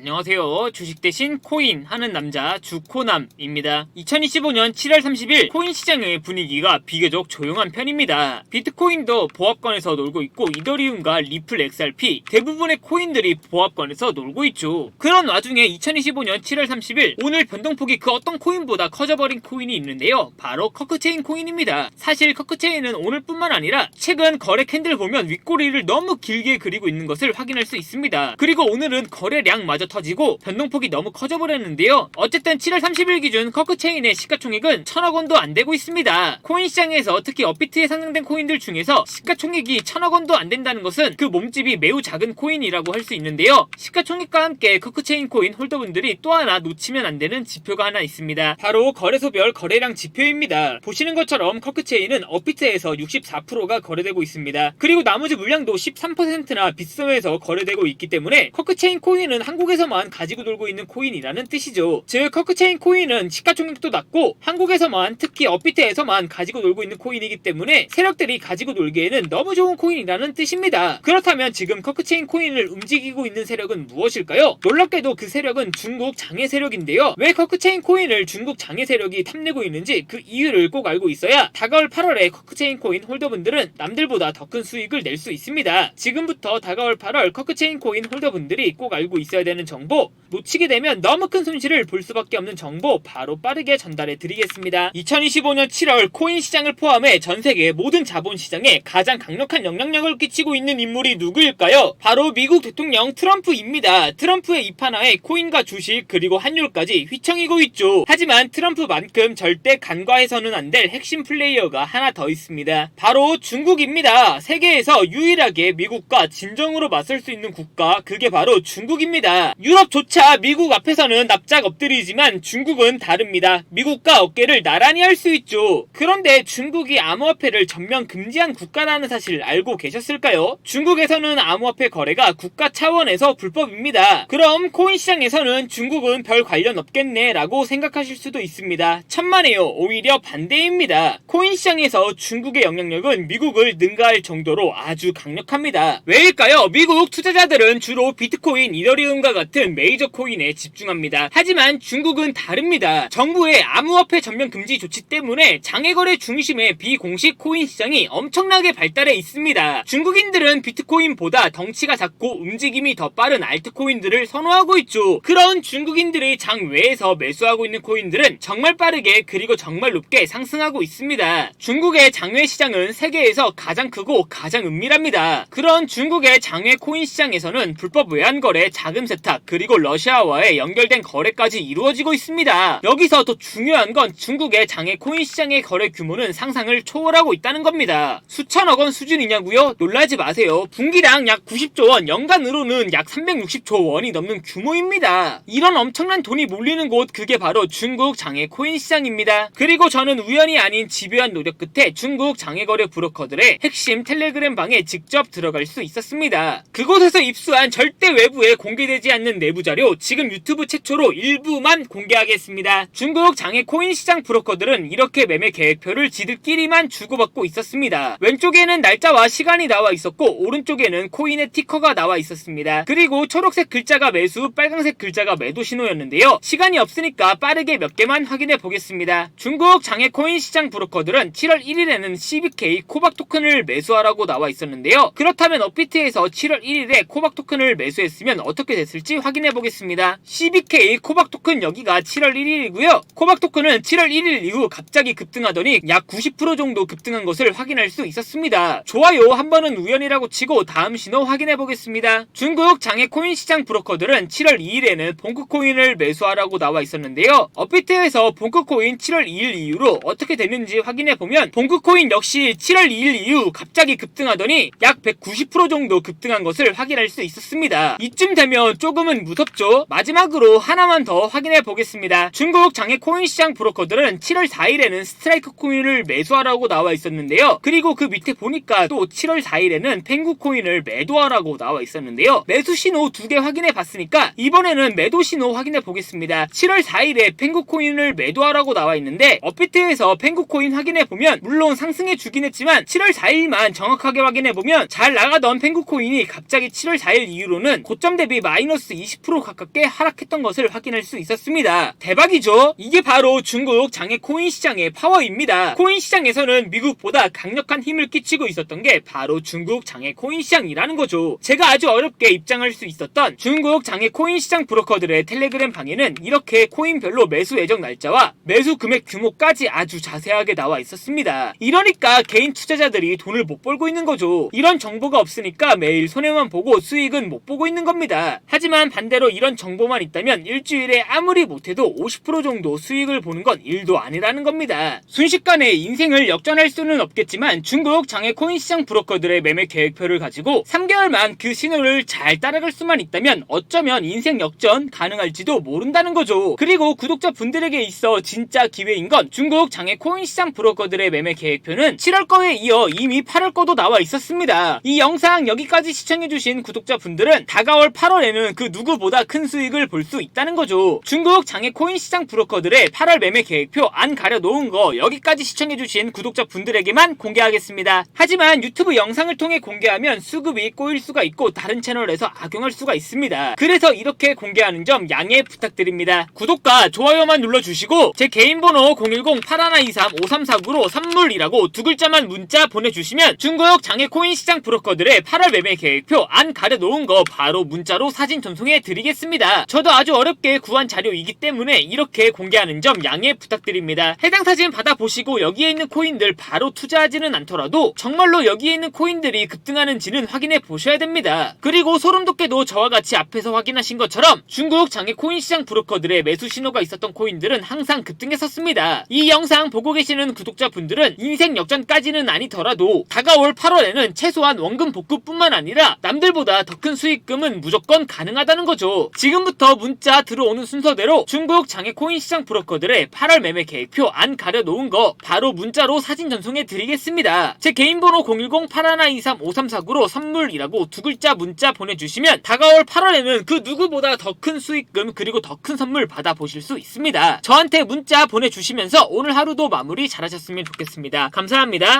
안녕하세요. 주식 대신 코인 하는 남자 주코남입니다. 2025년 7월 30일 코인 시장의 분위기가 비교적 조용한 편입니다. 비트코인도 보합권에서 놀고 있고 이더리움과 리플 XRP 대부분의 코인들이 보합권에서 놀고 있죠. 그런 와중에 2025년 7월 30일 오늘 변동폭이 그 어떤 코인보다 커져버린 코인이 있는데요. 바로 커크체인 코인입니다. 사실 커크체인은 오늘뿐만 아니라 최근 거래 캔들 보면 윗꼬리를 너무 길게 그리고 있는 것을 확인할 수 있습니다. 그리고 오늘은 거래량마저 터지고 변동폭이 너무 커져버렸는데요. 어쨌든 7월 30일 기준 커크체인의 시가총액은 천억 원도 안 되고 있습니다. 코인 시장에서 특히 업비트에 상장된 코인들 중에서 시가총액이 천억 원도 안 된다는 것은 그 몸집이 매우 작은 코인이라고 할 수 있는데요. 시가총액과 함께 커크체인 코인 홀더분들이 또 하나 놓치면 안 되는 지표가 하나 있습니다. 바로 거래소별 거래량 지표입니다. 보시는 것처럼 커크체인은 업비트에서 64%가 거래되고 있습니다. 그리고 나머지 물량도 13%나 빗썸에서 거래되고 있기 때문에 커크체인 코인은 한국에서 만 가지고 놀고 있는 코인이라는 뜻이죠. 즉 커크체인 코인은 시가총액도 낮고 한국에서만 특히 업비트에서만 가지고 놀고 있는 코인이기 때문에 세력들이 가지고 놀기에는 너무 좋은 코인이라는 뜻입니다. 그렇다면 지금 커크체인 코인을 움직이고 있는 세력은 무엇일까요? 놀랍게도 그 세력은 중국 장애 세력인데요. 왜 커크체인 코인을 중국 장애 세력이 탐내고 있는지 그 이유를 꼭 알고 있어야 다가올 8월에 커크체인 코인 홀더분들은 남들보다 더 큰 수익을 낼 수 있습니다. 지금부터 다가올 8월 커크체인 코인 홀더분들이 꼭 알고 있어야 되는 정보, 놓치게 되면 너무 큰 손실을 볼 수밖에 없는 정보 바로 빠르게 전달해 드리겠습니다. 2025년 7월 코인 시장을 포함해 전 세계 모든 자본 시장에 가장 강력한 영향력을 끼치고 있는 인물이 누구일까요? 바로 미국 대통령 트럼프입니다. 트럼프의 입하나에 코인과 주식 그리고 환율까지 휘청이고 있죠. 하지만 트럼프만큼 절대 간과해서는 안 될 핵심 플레이어가 하나 더 있습니다. 바로 중국입니다. 세계에서 유일하게 미국과 진정으로 맞설 수 있는 국가 그게 바로 중국입니다. 유럽조차 미국 앞에서는 납작 엎드리지만 중국은 다릅니다. 미국과 어깨를 나란히 할 수 있죠. 그런데 중국이 암호화폐를 전면 금지한 국가라는 사실 알고 계셨을까요? 중국에서는 암호화폐 거래가 국가 차원에서 불법입니다. 그럼 코인 시장에서는 중국은 별 관련 없겠네 라고 생각하실 수도 있습니다. 천만에요. 오히려 반대입니다. 코인 시장에서 중국의 영향력은 미국을 능가할 정도로 아주 강력합니다. 왜일까요? 미국 투자자들은 주로 비트코인, 이더리움과 같은 메이저 코인에 집중합니다. 하지만 중국은 다릅니다. 정부의 암호화폐 전면 금지 조치 때문에 장외거래 중심의 비공식 코인 시장이 엄청나게 발달해 있습니다. 중국인들은 비트코인보다 덩치가 작고 움직임이 더 빠른 알트코인들을 선호하고 있죠. 그런 중국인들이 장외에서 매수하고 있는 코인들은 정말 빠르게 그리고 정말 높게 상승하고 있습니다. 중국의 장외 시장은 세계에서 가장 크고 가장 은밀합니다. 그런 중국의 장외 코인 시장에서는 불법 외환 거래, 자금 세탁, 그리고 러시아와의 연결된 거래까지 이루어지고 있습니다. 여기서 더 중요한 건 중국의 장외 코인 시장의 거래 규모는 상상을 초월하고 있다는 겁니다. 수천억 원 수준이냐고요? 놀라지 마세요. 분기당 약 90조 원, 연간으로는 약 360조 원이 넘는 규모입니다. 이런 엄청난 돈이 몰리는 곳 그게 바로 중국 장외 코인 시장입니다. 그리고 저는 우연이 아닌 집요한 노력 끝에 중국 장외 거래 브로커들의 핵심 텔레그램 방에 직접 들어갈 수 있었습니다. 그곳에서 입수한 절대 외부에 공개되지 않는 내부 자료 지금 유튜브 최초로 일부만 공개하겠습니다. 중국 장외 코인 시장 브로커들은 이렇게 매매 계획표를 지들끼리만 주고받고 있었습니다. 왼쪽에는 날짜와 시간이 나와 있었고 오른쪽에는 코인의 티커가 나와 있었습니다. 그리고 초록색 글자가 매수, 빨간색 글자가 매도 신호였는데요. 시간이 없으니까 빠르게 몇 개만 확인해 보겠습니다. 중국 장외 코인 시장 브로커들은 7월 1일에는 CBK 코박 토큰을 매수하라고 나와 있었는데요. 그렇다면 업비트에서 7월 1일에 코박 토큰을 매수했으면 어떻게 됐 을지 확인해 보겠습니다. CBK 코박 토큰 여기가 7월 1일이고요. 코박 토큰은 7월 1일 이후 갑자기 급등하더니 약 90% 정도 급등한 것을 확인할 수 있었습니다. 좋아요. 한 번은 우연이라고 치고 다음 신호 확인해 보겠습니다. 중국 장외 코인 시장 브로커들은 7월 2일에는 봉크 코인을 매수하라고 나와 있었는데요. 업비트에서 봉크 코인 7월 2일 이후로 어떻게 됐는지 확인해 보면 봉크 코인 역시 7월 2일 이후 갑자기 급등하더니 약 190% 정도 급등한 것을 확인할 수 있었습니다. 이쯤 되면 조금 은 무섭죠? 마지막으로 하나만 더 확인해 보겠습니다. 중국 장외 코인 시장 브로커들은 7월 4일에는 스트라이크 코인을 매수하라고 나와 있었는데요. 그리고 그 밑에 보니까 또 7월 4일에는 펭구 코인을 매도하라고 나와 있었는데요. 매수 신호 두 개 확인해 봤으니까 이번에는 매도 신호 확인해 보겠습니다. 7월 4일에 펭구 코인을 매도하라고 나와 있는데 업비트에서 펭구 코인 확인해 보면 물론 상승해 주긴 했지만 7월 4일만 정확하게 확인해 보면 잘 나가던 펭구 코인이 갑자기 7월 4일 이후로는 고점 대비 마이너스 20% 가깝게 하락했던 것을 확인할 수 있었습니다. 대박이죠? 이게 바로 중국 장외 코인 시장의 파워입니다. 코인 시장에서는 미국보다 강력한 힘을 끼치고 있었던 게 바로 중국 장외 코인 시장이라는 거죠. 제가 아주 어렵게 입장할 수 있었던 중국 장외 코인 시장 브로커들의 텔레그램 방에는 이렇게 코인별로 매수 예정 날짜와 매수 금액 규모까지 아주 자세하게 나와 있었습니다. 이러니까 개인 투자자들이 돈을 못 벌고 있는 거죠. 이런 정보가 없으니까 매일 손해만 보고 수익은 못 보고 있는 겁니다. 하지만 반대로 이런 정보만 있다면 일주일에 아무리 못해도 50% 정도 수익을 보는 건 일도 아니라는 겁니다. 순식간에 인생을 역전할 수는 없겠지만 중국 장외 코인 시장 브로커들의 매매 계획표를 가지고 3개월만 그 신호를 잘 따라갈 수만 있다면 어쩌면 인생 역전 가능할지도 모른다는 거죠. 그리고 구독자 분들에게 있어 진짜 기회인 건 중국 장외 코인 시장 브로커들의 매매 계획표는 7월 거에 이어 이미 8월 거도 나와 있었습니다. 이 영상 여기까지 시청해주신 구독자 분들은 다가올 8월에는 그 누구보다 큰 수익을 볼 수 있다는 거죠. 중국 장외 코인 시장 브로커들의 8월 매매 계획표 안 가려놓은 거 여기까지 시청해주신 구독자 분들에게만 공개하겠습니다. 하지만 유튜브 영상을 통해 공개하면 수급이 꼬일 수가 있고 다른 채널에서 악용할 수가 있습니다. 그래서 이렇게 공개하는 점 양해 부탁드립니다. 구독과 좋아요만 눌러주시고 제 개인 번호 010-8123-5349로 선물이라고 두 글자만 문자 보내주시면 중국 장외 코인 시장 브로커들의 8월 매매 계획표 안 가려놓은 거 바로 문자로 사진 전송 해 드리겠습니다. 저도 아주 어렵게 구한 자료이기 때문에 이렇게 공개하는 점 양해 부탁드립니다. 해당 사진 받아보시고 여기에 있는 코인들 바로 투자하지는 않더라도 정말로 여기에 있는 코인들이 급등하는지는 확인해 보셔야 됩니다. 그리고 소름 돋게도 저와 같이 앞에서 확인하신 것처럼 중국 장외 코인 시장 브로커들의 매수 신호가 있었던 코인들은 항상 급등했었습니다. 이 영상 보고 계시는 구독자분들은 인생 역전까지는 아니더라도 다가올 8월에는 최소한 원금 복구뿐만 아니라 남들보다 더 큰 수익금은 무조건 가능 하다는 거죠. 지금부터 문자 들어오는 순서대로 중국 장외 코인 시장 브로커들의 8월 매매 계획표 안 가려놓은 거 바로 문자로 사진 전송해 드리겠습니다. 제 개인 번호 010-8123-5349로 선물이라고 두 글자 문자 보내주시면 다가올 8월에는 그 누구보다 더 큰 수익금 그리고 더 큰 선물 받아보실 수 있습니다. 저한테 문자 보내주시면서 오늘 하루도 마무리 잘하셨으면 좋겠습니다. 감사합니다.